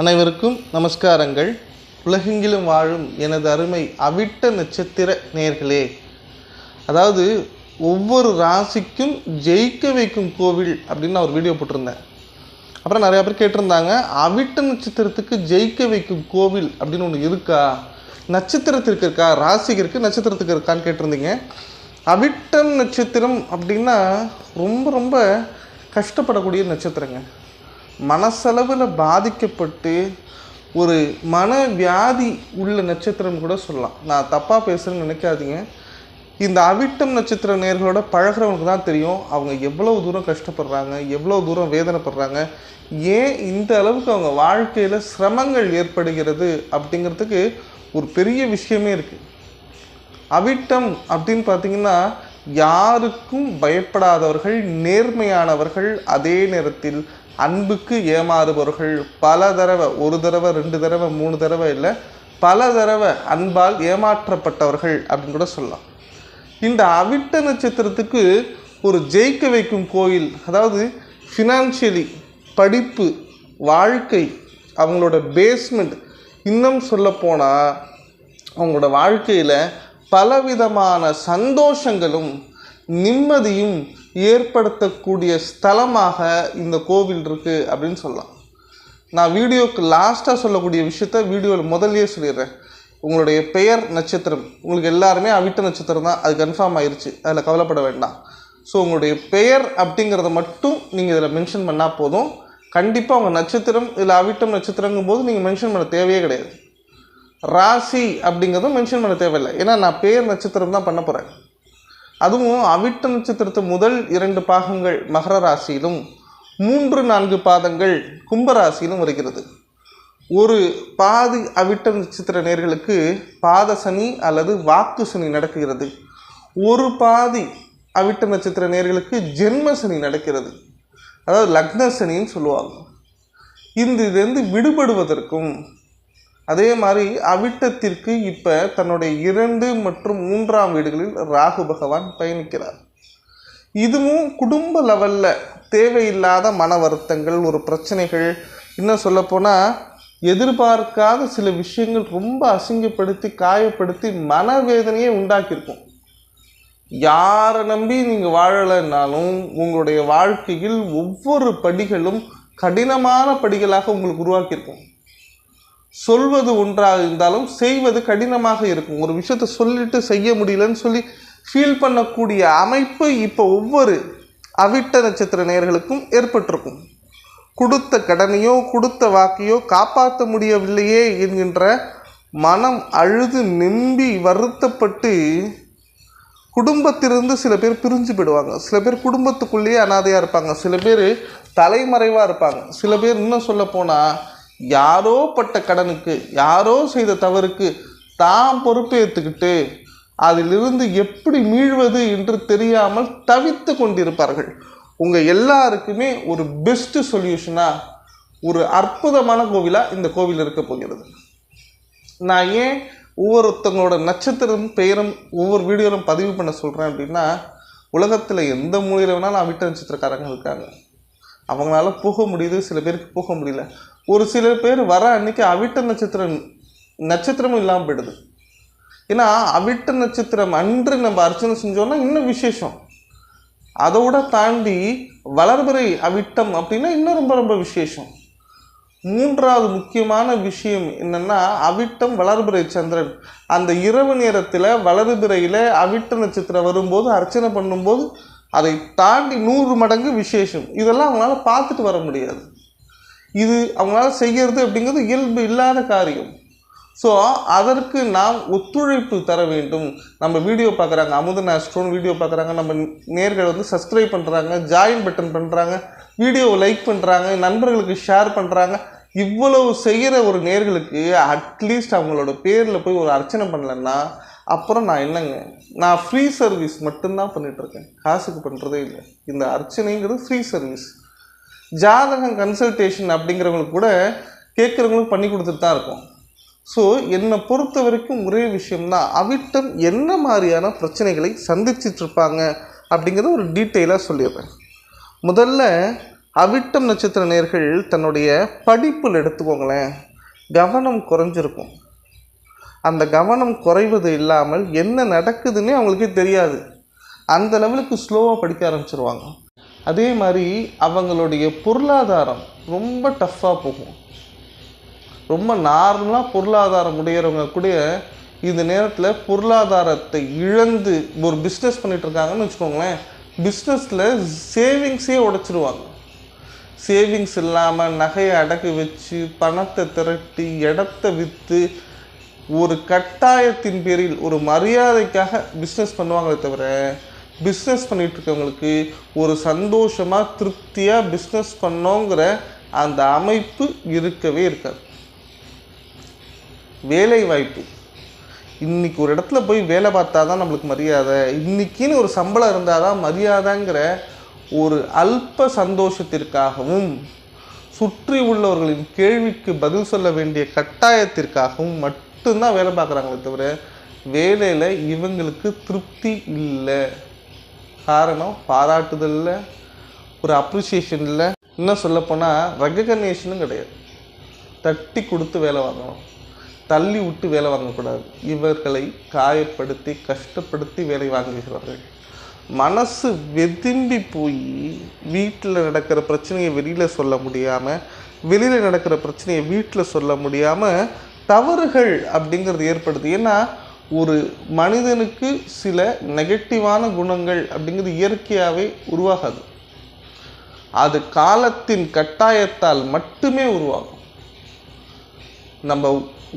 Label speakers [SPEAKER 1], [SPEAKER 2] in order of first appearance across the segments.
[SPEAKER 1] அனைவருக்கும் நமஸ்காரங்கள். உலகெங்கிலும் வாழும் எனது அருமை அவிட்ட நட்சத்திர நேர்களே. அதாவது ஒவ்வொரு ராசிக்கும் ஜெயிக்க வைக்கும் கோவில் அப்படின்னு நான் ஒரு வீடியோ போட்டிருந்தேன். அப்புறம் நிறையா பேர் கேட்டிருந்தாங்க அவிட்ட நட்சத்திரத்துக்கு ஜெயிக்க வைக்கும் கோவில் அப்படின்னு ஒன்று இருக்கா? நட்சத்திரத்திற்கு இருக்கா? ராசிக்கு இருக்குது நட்சத்திரத்துக்கு இருக்கான்னு கேட்டிருந்தீங்க. அவிட்டம் நட்சத்திரம் அப்படின்னா ரொம்ப ரொம்ப கஷ்டப்படக்கூடிய நட்சத்திரங்க. மனசளவில் பாதிக்கப்பட்டு ஒரு மன வியாதி உள்ள நட்சத்திரம் கூட சொல்லலாம். நான் தப்பாக பேசுகிறேன்னு நினைக்காதீங்க. இந்த அவிட்டம் நட்சத்திர நேர்களோட பழகிறவங்களுக்கு தான் தெரியும். அவங்க எவ்வளோ தூரம் கஷ்டப்படுறாங்க எவ்வளோ தூரம் வேதனைப்படுறாங்க ஏன் இந்த அளவுக்கு அவங்க வாழ்க்கையில் சிரமங்கள் ஏற்படுகிறது அப்படிங்கிறதுக்கு ஒரு பெரிய விஷயமே இருக்குது அவிட்டம் அப்படின்னு பார்த்தீங்கன்னா யாருக்கும் பயப்படாதவர்கள் நேர்மையானவர்கள் அதே நேரத்தில் அன்புக்கு ஏமாறுபவர்கள் பல தடவை ஒரு தடவை ரெண்டு தடவை மூணு தடவை இல்லை பல தடவை அன்பால் ஏமாற்றப்பட்டவர்கள் அப்படின்னு கூட சொல்லலாம். இந்த அவிட்ட நட்சத்திரத்துக்கு ஒரு ஜெயிக்க வைக்கும் கோயில் அதாவது ஃபினான்ஷியலி படிப்பு வாழ்க்கை அவங்களோட பேஸ்மெண்ட் இன்னும் சொல்லப்போனால் அவங்களோட வாழ்க்கையில் பலவிதமான சந்தோஷங்களும் நிம்மதியும் ஏற்படுத்தக்கூடிய ஸ்தலமாக இந்த கோவில் இருக்குது அப்படின்னு சொல்லலாம். நான் வீடியோவுக்கு லாஸ்ட்டாக சொல்லக்கூடிய விஷயத்த வீடியோவில் முதல்லையே சொல்லிடுறேன். உங்களுடைய பெயர் நட்சத்திரம். உங்களுக்கு எல்லாருமே அவிட்ட நட்சத்திரம் தான். அது கன்ஃபார்ம் ஆயிடுச்சு அதில் கவலைப்பட வேண்டாம். ஸோ உங்களுடைய பெயர் அப்படிங்கிறத மட்டும் நீங்கள் இதில் மென்ஷன் பண்ணால் போதும். கண்டிப்பாக உங்கள் நட்சத்திரம் இதில் அவிட்டம் நட்சத்திரங்கும் போது நீங்கள் மென்ஷன் பண்ண தேவையே கிடையாது. ராசி அப்படிங்கிறதும் மென்ஷன் பண்ண தேவையில்லை. ஏன்னா நான் பேர் நட்சத்திரம் தான் பண்ண போகிறேன் அதுவும் அவிட்ட நட்சத்திரத்து முதல் இரண்டு பாகங்கள் மகர ராசியிலும் மூன்று நான்கு பாதங்கள் கும்பராசியிலும் வருகிறது. ஒரு பாதி அவிட்ட நட்சத்திர நேர்களுக்கு பாத சனி அல்லது வாக்கு சனி நடக்குகிறது ஒரு பாதி அவிட்ட நட்சத்திர நேர்களுக்கு ஜென்ம சனி நடக்கிறது. அதாவது லக்ன சனின்னு சொல்லுவாங்க. இந்த இதுலேருந்து விடுபடுவதற்கும் அதே மாதிரி அவிட்டத்திற்கு இப்போ தன்னுடைய இரண்டு மற்றும் மூன்றாம் வீடுகளில் ராகு பகவான் பயணிக்கிறார். இதுவும் குடும்ப லெவலில் தேவையில்லாத மன வருத்தங்கள் ஒரு பிரச்சனைகள் இன்னும் சொல்லப்போனால் எதிர்பார்க்காத சில விஷயங்கள் ரொம்ப அசிங்கப்படுத்தி காயப்படுத்தி மனவேதனையை உண்டாக்கியிருக்கும். யாரை நம்பி நீங்கள் வாழலைன்னாலும் உங்களுடைய வாழ்க்கையில் ஒவ்வொரு படிகளும் கடினமான படிகளாக உங்களுக்கு உருவாக்கியிருக்கும். சொல்வது ஒன்றாக இருந்தாலும் செய்வது கடினமாக இருக்கும். ஒரு விஷயத்தை சொல்லிட்டு செய்ய முடியலன்னு சொல்லி ஃபீல் பண்ணக்கூடிய அமைப்பு இப்போ ஒவ்வொரு அவிட்ட நட்சத்திர நேர்களுக்கும் ஏற்பட்டிருக்கும். கொடுத்த கடனையோ கொடுத்த வாக்கையோ காப்பாற்ற முடியவில்லையே என்கின்ற மனம் அழுது நம்பி வருத்தப்பட்டு குடும்பத்திலிருந்து சில பேர் பிரிஞ்சு போயிடுவாங்க. சில பேர் குடும்பத்துக்குள்ளேயே அனாதையாக இருப்பாங்க. சில பேர் தலைமறைவாக இருப்பாங்க. சில பேர் இன்னும் சொல்ல போனால் யாரோ பட்ட கடனுக்கு யாரோ செய்த தவறுக்கு தான் பொறுப்பேற்றுக்கிட்டு அதிலிருந்து எப்படி மீழ்வது என்று தெரியாமல் தவித்து கொண்டிருப்பார்கள். உங்கள் எல்லாருக்குமே ஒரு பெஸ்ட்டு சொல்யூஷனாக ஒரு அற்புதமான கோவிலாக இந்த கோவில் இருக்க போகிறது. நான் ஏன் ஒவ்வொருத்தவங்களோட நட்சத்திரம் பெயரும் ஒவ்வொரு வீடியோவிலும் பதிவு பண்ண சொல்கிறேன் அப்படின்னா உலகத்தில் எந்த மூலையில் வேணாலும் அவிட்ட நட்சத்திரக்காரங்க இருக்காங்க. அவங்களால போக முடியுது சில பேருக்கு போக முடியல. ஒரு சில பேர் வர அன்னைக்கு அவிட்ட நட்சத்திரம் நட்சத்திரமும் இல்லாமல் போயிடுது. ஏன்னா அவிட்ட நட்சத்திரம் அன்று நம்ம அர்ச்சனை செஞ்சோன்னா இன்னும் விசேஷம். அதோட தாண்டி வளர்பிறை அவிட்டம் அப்படின்னா இன்னும் ரொம்ப ரொம்ப விசேஷம். மூன்றாவது முக்கியமான விஷயம் என்னென்னா அவிட்டம் வளர்பிறை சந்திரன். அந்த இரவு நேரத்தில் வளர்பிறையில் அவிட்ட நட்சத்திரம் வரும்போது அர்ச்சனை பண்ணும்போது அதை தாண்டி நூறு மடங்கு விசேஷம். இதெல்லாம் அவங்களால பார்த்துட்டு வர முடியாது. இது அவங்களால செய்கிறது அப்படிங்கிறது இயல்பு இல்லாத காரியம். ஸோ அதற்கு நாம் ஒத்துழைப்பு தர வேண்டும். நம்ம வீடியோ பார்க்குறாங்க அமுதன் ஆஸ்ட்ரோன் வீடியோ பார்க்குறாங்க நம்ம நேர்கள் வந்து சப்ஸ்கிரைப் பண்ணுறாங்க ஜாயின் பட்டன் பண்ணுறாங்க வீடியோவை லைக் பண்ணுறாங்க நண்பர்களுக்கு ஷேர் பண்ணுறாங்க இவ்வளவு செய்கிற ஒரு நேர்களுக்கு அட்லீஸ்ட் அவங்களோட பேரில் போய் ஒரு அர்ச்சனை பண்ணலன்னா அப்புறம் நான் என்னங்க நான் ஃப்ரீ சர்வீஸ் மட்டும்தான் பண்ணிகிட்ருக்கேன் காசுக்கு பண்ணுறதே இல்லை. இந்த அர்ச்சனைங்கிறது ஃப்ரீ சர்வீஸ் ஜாதகம் கன்சல்டேஷன் அப்படிங்கிறவங்களுக்கு கூட கேட்குறவங்களுக்கு பண்ணி கொடுத்துட்டு தான் இருக்கும். ஸோ என்னை பொறுத்த வரைக்கும் ஒரே விஷயம்தான் அவிட்டம் என்ன மாதிரியான பிரச்சனைகளை சந்திச்சிட்டு இருப்பாங்க அப்படிங்கிறத ஒரு டீட்டெயிலாக சொல்லிடுறேன். முதல்ல அவிட்டம் நட்சத்திர நேர்கள் தன்னுடைய படிப்பில் எடுத்துக்கோங்களேன். கவனம் குறைஞ்சிருக்கும். அந்த கவனம் குறைவது இல்லாமல் என்ன நடக்குதுன்னே அவங்களுக்கே தெரியாது. அந்த லெவலுக்கு ஸ்லோவாக படிக்க ஆரம்பிச்சிருவாங்க. அதே மாதிரி அவங்களுடைய பொருளாதாரம் ரொம்ப டஃப்பாக போகும். ரொம்ப நார்மலாக பொருளாதாரம் உடையிறவங்க கூட இந்த நேரத்தில் பொருளாதாரத்தை இழந்து ஒரு பிஸ்னஸ் பண்ணிகிட்ருக்காங்கன்னு வச்சுக்கோங்களேன் பிஸ்னஸில் சேவிங்ஸே உடச்சிருவாங்க. சேவிங்ஸ் இல்லாமல் நகையை அடகு வச்சு பணத்தை திரட்டி இடத்த விற்று ஒரு கட்டாயத்தின் பேரில் ஒரு மரியாதைக்காக பிஸ்னஸ் பண்ணுவாங்களே தவிர பிஸ்னஸ் பண்ணிட்டு இருக்கவங்களுக்கு ஒரு சந்தோஷமாக திருப்தியாக பிஸ்னஸ் பண்ணோங்கிற அந்த அமைப்பு இருக்கவே இருக்காது. வேலை வாய்ப்பு இன்னைக்கு ஒரு இடத்துல போய் வேலை பார்த்தா தான் நம்மளுக்கு மரியாதை. இன்னைக்குன்னு ஒரு சம்பளம் இருந்தால் தான் மரியாதைங்கிற ஒரு அல்ப சந்தோஷத்திற்காகவும் சுற்றி உள்ளவர்களின் கேள்விக்கு பதில் சொல்ல வேண்டிய கட்டாயத்திற்காகவும் மட்டும்தான் வேலை பார்க்குறாங்களே தவிர வேலையில் இவங்களுக்கு திருப்தி இல்லை. காரணம் பாராட்டுதலில் ஒரு அப்ரிசியேஷனில் இன்னும் சொல்லப்போனால் ரெகக்னேஷனும் கிடையாது. தட்டி கொடுத்து வேலை வாங்கணும். தள்ளி விட்டு வேலை வாங்கக்கூடாது. இவர்களை காயப்படுத்தி கஷ்டப்படுத்தி வேலை வாங்குகிறார்கள் மனசு வெதும்பி போய் வீட்டில் நடக்கிற பிரச்சனையை வெளியில் சொல்ல முடியாமல் வெளியில் நடக்கிற பிரச்சனையை வீட்டில் சொல்ல முடியாமல் தவறுகள் அப்படிங்கிறது ஏற்படுது. ஏன்னா ஒரு மனிதனுக்கு சில நெகட்டிவான குணங்கள் அப்படிங்கிறது இயற்கையாகவே உருவாகாது. அது காலத்தின் கட்டாயத்தால் மட்டுமே உருவாகும். நம்ம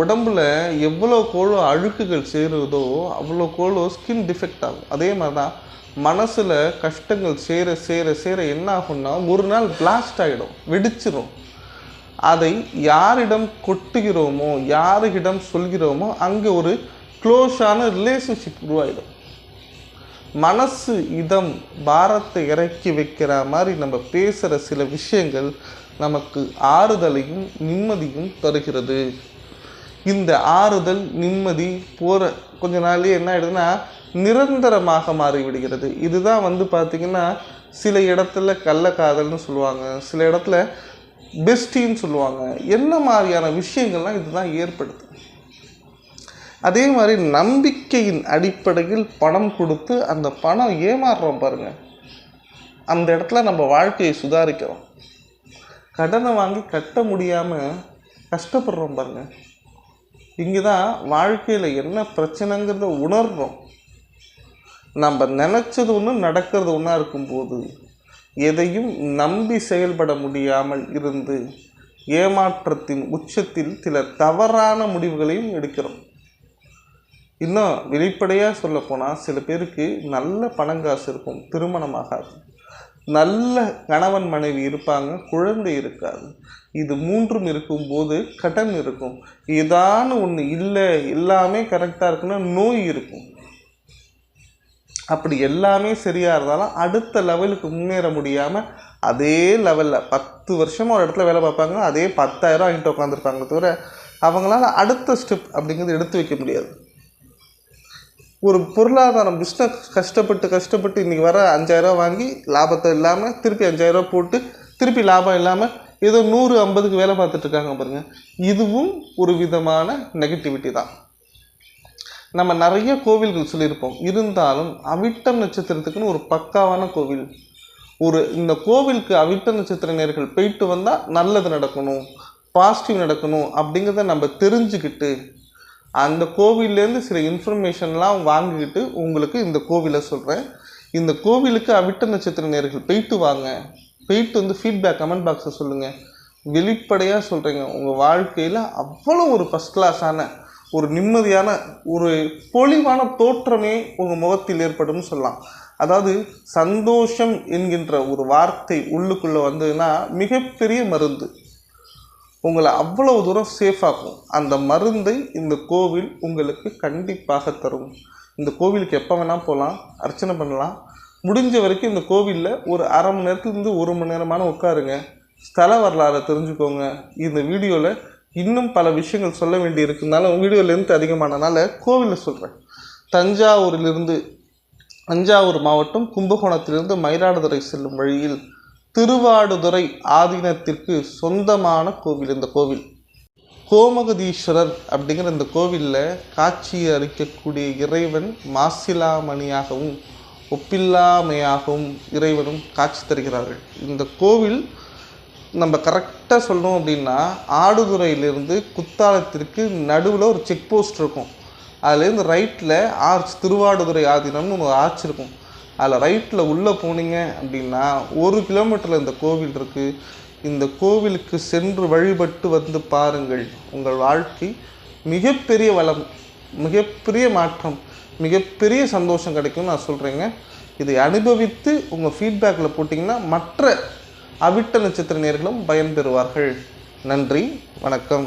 [SPEAKER 1] உடம்புல எவ்வளோ கோளோ அழுக்குகள் சேருதோ அவ்வளோ கோளோ ஸ்கின் டிஃபெக்ட் ஆகும். அதே மாதிரி தான் மனசில் கஷ்டங்கள் சேர சேர சேர என்ன ஆகும்னா ஒரு நாள் பிளாஸ்ட் ஆகிடும் வெடிச்சிடும் அதை யாரிடம் கொட்டுகிறோமோ யாரிடம் சொல்கிறோமோ அங்கே ஒரு க்ளோஸான ரிலேஷன்ஷிப் உருவாயிடும். மனசு இதம் பாரத்தை இறக்கி வைக்கிற மாதிரி நம்ம பேசுகிற சில விஷயங்கள் நமக்கு ஆறுதலையும் நிம்மதியும் தருகிறது. இந்த ஆறுதல் நிம்மதி போகிற கொஞ்ச நாள்லேயே என்ன ஆயிடுதுன்னா நிரந்தரமாக மாறிவிடுகிறது. இதுதான் வந்து பார்த்திங்கன்னா சில இடத்துல கள்ளக்காதல்னு சொல்லுவாங்க. சில இடத்துல பெஸ்டின்னு சொல்லுவாங்க. என்ன மாதிரியான விஷயங்கள்லாம் இதுதான் ஏற்படுது அதே மாதிரி நம்பிக்கையின் அடிப்படையில் பணம் கொடுத்து அந்த பணம் ஏமாறுறோம் பாருங்க. அந்த இடத்துல நம்ம வாழ்க்கையை சுதாரிக்கிறோம். கடனை வாங்கி கட்ட முடியாமல் கஷ்டப்படுறோம் பாருங்க. இங்கே தான் வாழ்க்கையில் என்ன பிரச்சனைங்கிறத உணர்றோம். நம்ம நினச்சது ஒன்று நடக்கிறது ஒன்றா இருக்கும்போது எதையும் நம்பி செயல்பட முடியாமல் இருந்து ஏமாற்றத்தின் உச்சத்தில் சில தவறான முடிவுகளையும் எடுக்கிறோம். இன்னும் வெளிப்படையாக சொல்லப்போனால் சில பேருக்கு நல்ல பணங்காசு இருக்கும் திருமணமாகாது நல்ல கணவன் மனைவி இருப்பாங்க குழந்தை இருக்காது. இது மூன்றும் இருக்கும்போது கடன் இருக்கும். ஏதான ஒன்று இல்லை எல்லாமே கரெக்டாக இருக்குன்னா நோய் இருக்கும். அப்படி எல்லாமே சரியாக இருந்தாலும் அடுத்த லெவலுக்கு முன்னேற முடியாமல் அதே லெவலில் பத்து வருஷமாக ஒரு இடத்துல வேலை பார்ப்பாங்க அதே பத்தாயிரம் வாங்கிட்டு உட்காந்துருப்பாங்க தவிர அவங்களால அடுத்த ஸ்டெப் அப்படிங்கிறது எடுத்து வைக்க முடியாது. ஒரு பொருளாதாரம் பிஸ்னஸ் கஷ்டப்பட்டு கஷ்டப்பட்டு இன்றைக்கி வர அஞ்சாயிரம் வாங்கி லாபத்தை இல்லாமல் திருப்பி அஞ்சாயிரம் போட்டு திருப்பி லாபம் இல்லாமல் ஏதோ நூறு ஐம்பதுக்கு வேலை பார்த்துட்ருக்காங்க பாருங்கள் இதுவும் ஒரு விதமான நெகட்டிவிட்டி தான். நம்ம நிறைய கோவில்கள் சொல்லியிருப்போம். இருந்தாலும் அவிட்டம் நட்சத்திரத்துக்குன்னு ஒரு பக்காவான கோவில். ஒரு இந்த கோவிலுக்கு அவிட்ட நட்சத்திர நேர்கள் போயிட்டு வந்தால் நல்லது நடக்கணும் பாசிட்டிவ் நடக்கணும் அப்படிங்கிறத நம்ம தெரிஞ்சுக்கிட்டு அந்த கோவில்லேருந்து சில இன்ஃபர்மேஷன்லாம் வாங்கிக்கிட்டு உங்களுக்கு இந்த கோவிலை சொல்கிறேன் இந்த கோவிலுக்கு அவிட்ட நட்சத்திர நேர்கள் போயிட்டு வாங்க. போயிட்டு வந்து ஃபீட்பேக் கமெண்ட் பாக்ஸை சொல்லுங்கள் வெளிப்படையாக சொல்கிறீங்க உங்கள் வாழ்க்கையில் அவ்வளோ ஒரு ஃபஸ்ட் கிளாஸான ஒரு நிம்மதியான ஒரு பொலிவான தோற்றமே உங்கள் முகத்தில் ஏற்படும்னு சொல்லலாம். அதாவது சந்தோஷம் என்கின்ற ஒரு வார்த்தை உள்ளுக்குள்ளே வந்ததுன்னா மிகப்பெரிய மருந்து. உங்களை அவ்வளவு தூரம் சேஃபாக்கும் அந்த மருந்தை இந்த கோவில் உங்களுக்கு கண்டிப்பாக தரும். இந்த கோவிலுக்கு எப்போ வேணால் போகலாம் அர்ச்சனை பண்ணலாம். முடிஞ்ச வரைக்கும் இந்த கோவிலில் ஒரு அரை மணி நேரத்துலேருந்து ஒரு மணி நேரமான உட்காருங்க. ஸ்தல வரலாறை தெரிஞ்சுக்கோங்க. இந்த வீடியோவில் இன்னும் பல விஷயங்கள் சொல்ல வேண்டி இருக்குனாலும் வீடியோ லென்த் அதிகமானனால கோவிலில் சொல்கிறேன் தஞ்சாவூரிலிருந்து தஞ்சாவூர் மாவட்டம் கும்பகோணத்திலிருந்து மயிலாடுதுறை செல்லும் வழியில் திருவாடுதுறை ஆதீனத்திற்கு சொந்தமான கோவில் இந்த கோவில். கோமகதீஸ்வரர் அப்படிங்கிற இந்த கோவிலில் காட்சி அளிக்கக்கூடிய இறைவன் மாசிலாமணியாகவும் ஒப்பில்லாமையாகவும் இறைவனும் காட்சி தருகிறார்கள். இந்த கோவில் நம்ம கரெக்டாக சொல்லணும் அப்படின்னா ஆடுதுறையிலேருந்து குத்தாலத்திற்கு நடுவில் ஒரு செக் போஸ்ட் இருக்கும். அதுலேருந்து ரைட்டில் ஆர்ச் திருவாடுதுறை ஆதீனம்னு ஒரு ஆர்ச் இருக்கும். அதில் ரைட்டில் உள்ளே போனீங்க அப்படின்னா ஒரு கிலோமீட்டரில் இந்த கோவில் இருக்குது இந்த கோவிலுக்கு சென்று வழிபட்டு வந்து பாருங்கள். உங்கள் வாழ்க்கை மிகப்பெரிய வளம் மிகப்பெரிய மாற்றம் மிகப்பெரிய சந்தோஷம் கிடைக்கும்னு நான் சொல்கிறேங்க இதை அனுபவித்து உங்கள் ஃபீட்பேக்கில் போட்டிங்கன்னா மற்ற அவிட்ட நட்சத்திர நேர்களும் பயன்பெறுவார்கள். நன்றி வணக்கம்.